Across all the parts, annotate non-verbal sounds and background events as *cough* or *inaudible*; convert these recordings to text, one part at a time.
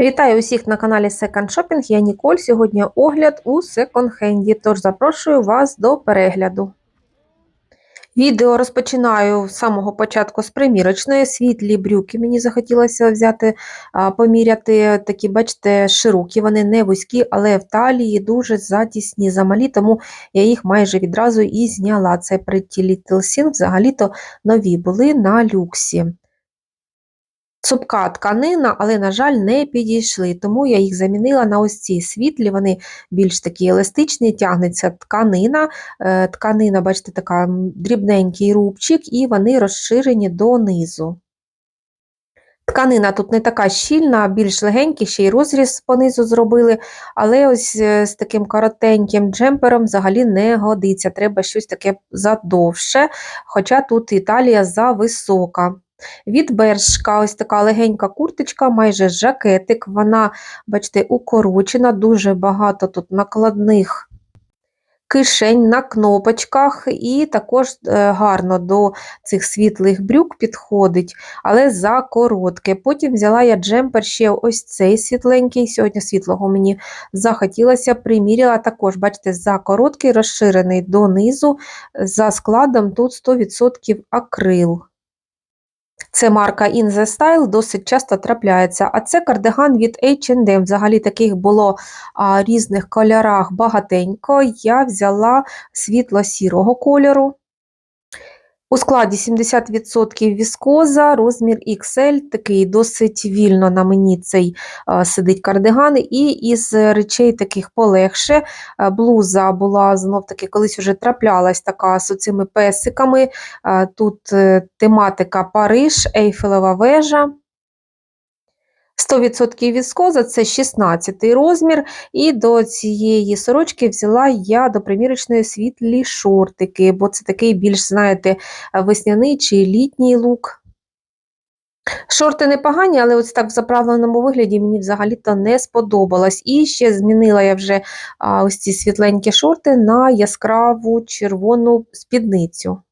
Вітаю усіх на каналі Second Shopping. Я Ніколь. Сьогодні огляд у секонд-хенді, тож запрошую вас до перегляду. Відео розпочинаю з самого початку з примірочної. Світлі брюки мені захотілося взяти, поміряти. Такі, бачите, широкі, вони не вузькі, але в талії дуже затісні, замалі, тому я їх майже відразу і зняла. Це Pretty Little Thing, взагалі-то нові були на люксі. Цупка тканина, але, на жаль, не підійшли, тому я їх замінила на ось ці світлі, вони більш такі еластичні, тягнеться тканина. Е, Тканина, бачите, така дрібненький рубчик, і вони розширені донизу. Тканина тут не така щільна, більш легенькі, ще й розріз понизу зробили, але ось е, з таким коротеньким джемпером взагалі не годиться. Треба щось таке задовше, хоча тут Італія зависока. Від бершка ось така легенька курточка, майже жакетик. Вона, бачите, укорочена, дуже багато тут накладних кишень на кнопочках, і також е, гарно до цих світлих брюк підходить, але за коротке. Потім взяла я джемпер ще ось цей світленький. Сьогодні світлого мені захотілося, приміряла також, бачите, за короткий, розширений донизу, за складом тут 100% акрил. Це марка In The Style, досить часто трапляється. А це кардиган від H&M. Взагалі таких було а, різних кольорах багатенько. Я взяла світло-сірого кольору. У складі 70% віскоза, розмір XL, такий досить вільно на мені цей сидить кардиган. І із речей таких полегше. Блуза була знов-таки колись вже траплялась така з цими песиками. Тут е, тематика Париж, Ейфелева вежа. 100% віскоза це 16 розмір, і до цієї сорочки взяла я до примірочної світлі шортики, бо це такий більш, знаєте, весняний чи літній лук. Шорти непогані, але ось так в заправленому вигляді мені взагалі-то не сподобалось. І ще змінила я вже ось ці світленькі шорти на яскраву червону спідницю.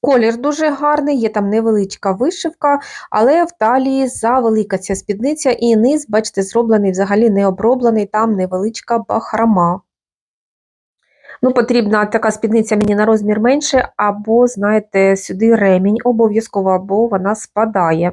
Колір дуже гарний, є там невеличка вишивка, але в талії завелика ця спідниця, і низ, бачите, зроблений взагалі не оброблений, там невеличка бахрама. Ну, Потрібна така спідниця мені на розмір менше, або, знаєте, сюди ремінь обов'язково, або вона спадає.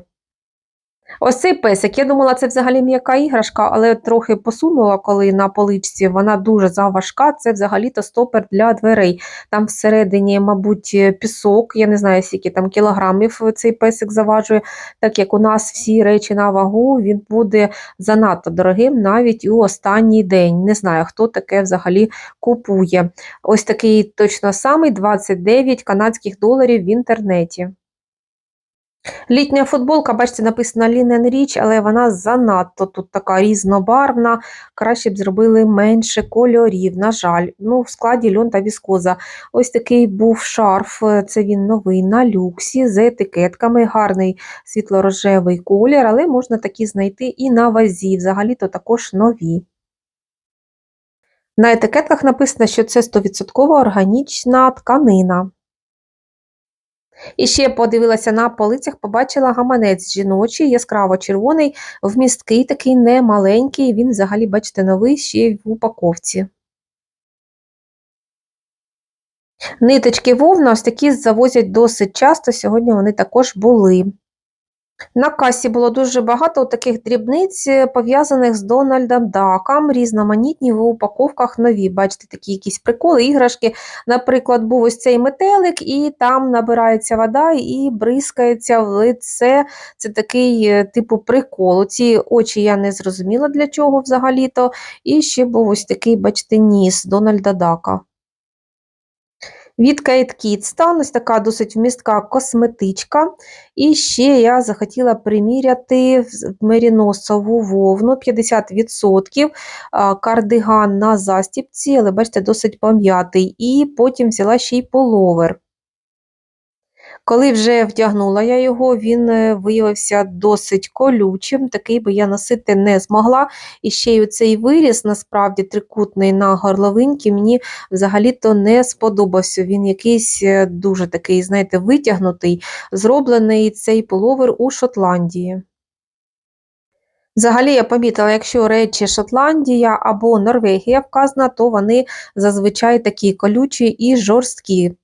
Ось цей песик, я думала, це взагалі м'яка іграшка, але трохи посунула, коли на поличці вона дуже заважка. Це взагалі-то стопер для дверей. Там всередині, мабуть, пісок, я не знаю, скільки там кілограмів цей песик заважує. Так як у нас всі речі на вагу, він буде занадто дорогим навіть у останній день. Не знаю, хто таке взагалі купує. Ось такий точно самий 29 канадських доларів в інтернеті. Літня футболка, бачите, написано Linen Rich, але вона занадто тут така різнобарвна. Краще б зробили менше кольорів, на жаль. Ну, В складі льон та віскоза. Ось такий був шарф, це він новий на люксі з етикетками. Гарний світло-рожевий колір, але можна такі знайти і на вазі. Взагалі-то також нові. На етикетках написано, що це 100% органічна тканина. І ще подивилася на полицях, побачила гаманець жіночий, яскраво червоний, вмісткий, такий немаленький. Він взагалі, бачите, новий ще в упаковці. Ниточки вовна ось такі завозять досить часто, сьогодні вони також були. На касі було дуже багато таких дрібниць, е, пов'язаних з Дональдом Даком, різноманітні в упаковках нові. Бачите, такі якісь приколи, іграшки. Наприклад, був ось цей метелик, і там набирається вода і бризкається в лице. Це такий е, типу прикол. Ці очі я не зрозуміла для чого взагалі-то. І ще був ось такий, бачите, ніс Дональда Дака. Від Kate Kidston, ось така досить вмістка косметичка. І ще я захотіла приміряти меріносову вовну 50% кардиган на застіпці, але бачите, досить пам'ятий. І потім взяла ще й половер. Коли вже вдягнула я його, він е, виявився досить колючим, такий би я носити не змогла. І ще й цей виріс, насправді, трикутний на горловинці, мені взагалі-то не сподобався. Він якийсь е, дуже такий, знаєте, витягнутий, зроблений цей половер у Шотландії. Взагалі, я помітила, якщо речі Шотландія або Норвегія вказана, то вони зазвичай такі колючі і жорсткі.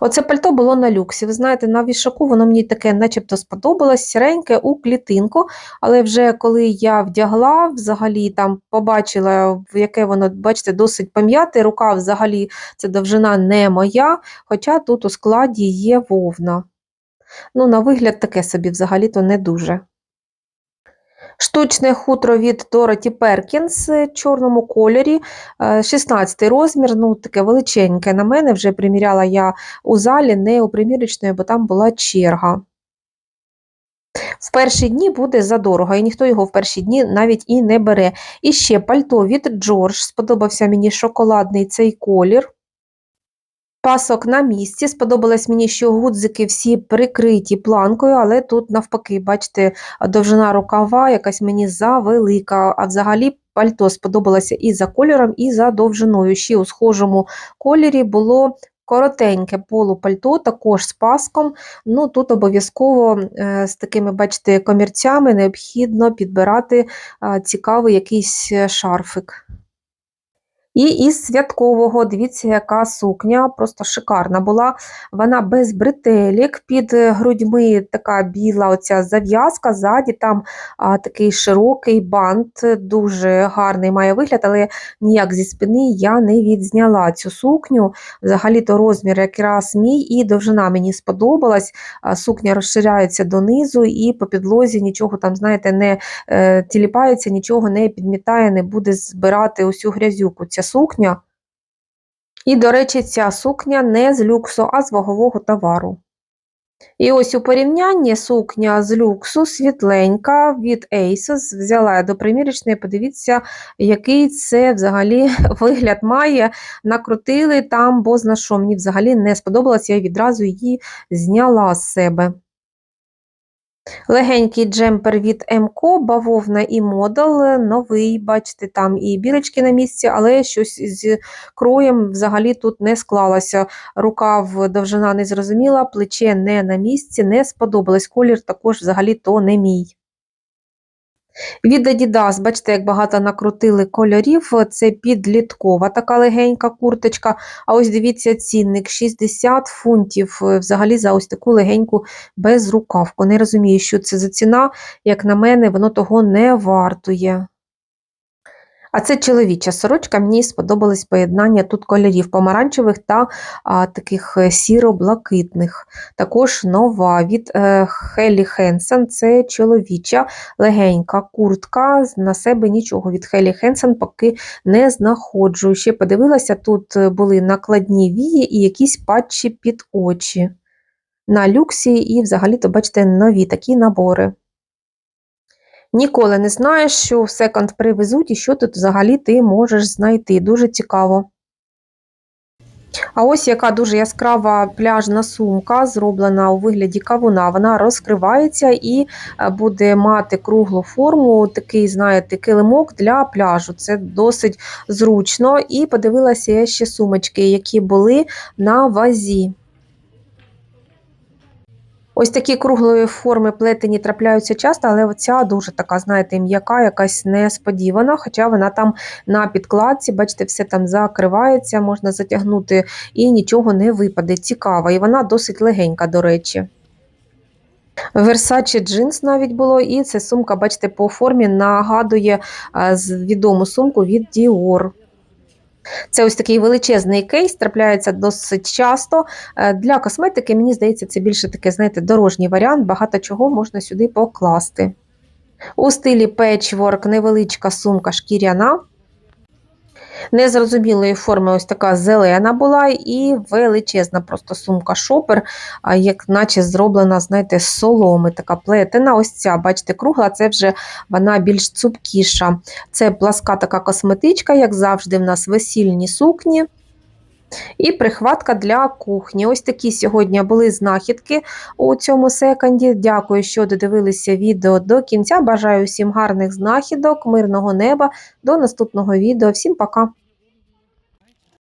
Оце пальто було на люксі. Ви знаєте, на вішаку воно мені таке начебто сподобалось, сіреньке у клітинку, але вже коли я вдягла, взагалі там побачила, яке воно, бачите, досить пом'яте, рука взагалі це довжина не моя, хоча тут у складі є вовна. Ну, на вигляд таке собі взагалі-то не дуже. Штучне хутро від Дороті Перкінс в чорному кольорі, 16 розмір, ну таке величеньке. На мене вже приміряла я у залі, не у примірочної, бо там була черга. В перші дні буде задорого, і ніхто його в перші дні навіть і не бере. І ще пальто від Джордж, сподобався мені шоколадний цей колір. Пасок на місці. Сподобалось мені, що гудзики всі прикриті планкою, але тут, навпаки, бачите, довжина рукава якась мені завелика. А взагалі пальто сподобалося і за кольором, і за довжиною. Ще у схожому кольорі було. Коротеньке полупальто, також з паском. Ну, Тут обов'язково е, з такими, бачите, комірцями необхідно підбирати е, цікавий якийсь шарфик. І із святкового, дивіться, яка сукня, просто шикарна була. Вона без бретелік, під грудьми така біла оця зав'язка, ззаді там а, такий широкий бант, дуже гарний має вигляд, але ніяк зі спини я не відзняла цю сукню. Взагалі-то розмір якраз мій, і довжина мені сподобалась. А, сукня розширяється донизу, і по підлозі нічого там, знаєте, не е, тіліпається, нічого не підмітає, не буде збирати усю грязюку. Ця сукня. І, до речі, ця сукня не з люксу, а з вагового товару. І ось у порівнянні сукня з люксу світленька від Asos. Взяла я до примірочної, подивіться, який це взагалі *laughs* вигляд має. Накрутили там, бо що мені взагалі не сподобалось, я відразу її зняла з себе. Легенький джемпер від МКО, бавовна і модал, новий, бачите, там і бірочки на місці, але щось з кроєм взагалі тут не склалося. Рукав довжина не зрозуміла, плече не на місці, не сподобалось. Колір також взагалі то не мій. Від Adidas, бачите, як багато накрутили кольорів, це підліткова така легенька курточка. А ось дивіться, цінник 60 фунтів взагалі за ось таку легеньку безрукавку. Не розумію, що це за ціна, як на мене, воно того не вартує. А це чоловіча сорочка, мені сподобалось поєднання тут кольорів помаранчевих та а, таких е, сіро-блакитних. Також нова від е, Хелі Хенсен це чоловіча легенька куртка. На себе нічого від Хелі Хенсен поки не знаходжу. Ще подивилася, тут е, були накладні вії і якісь патчі під очі. На люксі, і взагалі-то, бачите, нові такі набори. Ніколи не знаєш, що в секонд привезуть і що тут взагалі ти можеш знайти. Дуже цікаво. А ось яка дуже яскрава пляжна сумка, зроблена у вигляді кавуна. Вона розкривається і е, буде мати круглу форму, такий, знаєте, килимок для пляжу. Це досить зручно. І подивилася я ще сумочки, які були на вазі. Ось такі круглої форми плетені трапляються часто, але оця дуже така, знаєте, м'яка, якась несподівана, хоча вона там на підкладці, бачите, все там закривається, можна затягнути і нічого не випаде. Цікава. І вона досить легенька, до речі. Versace джинс навіть було, і це сумка, бачите, по формі нагадує відому сумку від Dior. Це ось такий величезний кейс, трапляється досить часто. Е, для косметики, мені здається, це більше таке, знаєте, дорожній варіант, багато чого можна сюди покласти. У стилі печворк невеличка сумка шкіряна. Незрозумілої форми ось така зелена була і величезна просто сумка шопер, як наче зроблена, знаєте, з соломи, така плетена. Ось ця, бачите, кругла, це вже вона більш цупкіша. Це пласка така косметичка, як завжди, в нас весільні сукні. І прихватка для кухні. Ось такі сьогодні були знахідки у цьому секонді. Дякую, що додивилися відео до кінця. Бажаю всім гарних знахідок, мирного неба. До наступного відео. Всім пока!